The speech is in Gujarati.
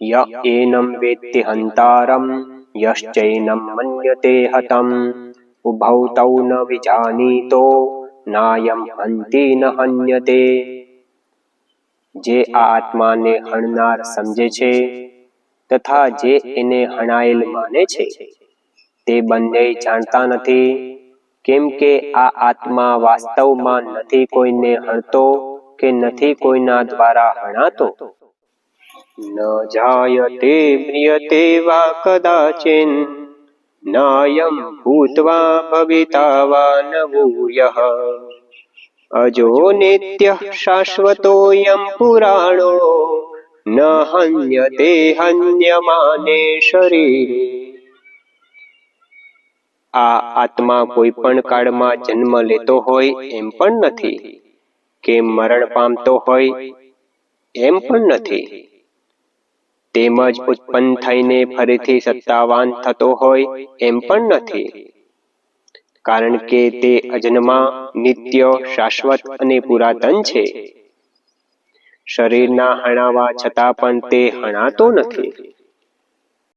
ય एनं वेत्ति हन्तारं, यश्चैनं मन्यते हतम्। उभौ तौ न विजानीतो નાયમ હંતિ ન હન્યતે જે આત્માને હણનાર સમજે છે તથા જે એને હણાયેલ માને છે તે બંને જાણતા નથી કેમ કે આ આત્મા વાસ્તવમાં નથી કોઈને હણતો કે નથી કોઈના દ્વારા હણાતો ન જાયતે મ્રિયતે વા કદાચિન, નાયમ ભૂત્વા ભવિતા વા ન ભૂયઃ અજો નિત્ય શાશ્વતોયમ પુરાણો, ન હન્યતે હન્યમાને શરીરે. આ આત્મા કોઈ પણ કાળમાં જન્મ લેતો હોય એમ પણ નથી. કે મરણ પામતો હોય એમ પણ નથી. તેમજ ઉત્પન્ન થઈને ફરીથી સત્તાવાન થતો હોય એમ પણ નથી. કારણ કે તે અજન્મા, નિત્ય, શાશ્વત અને પુરાતન છે. શરીરના હણાવા છતાં પણ તે હણાતો નથી.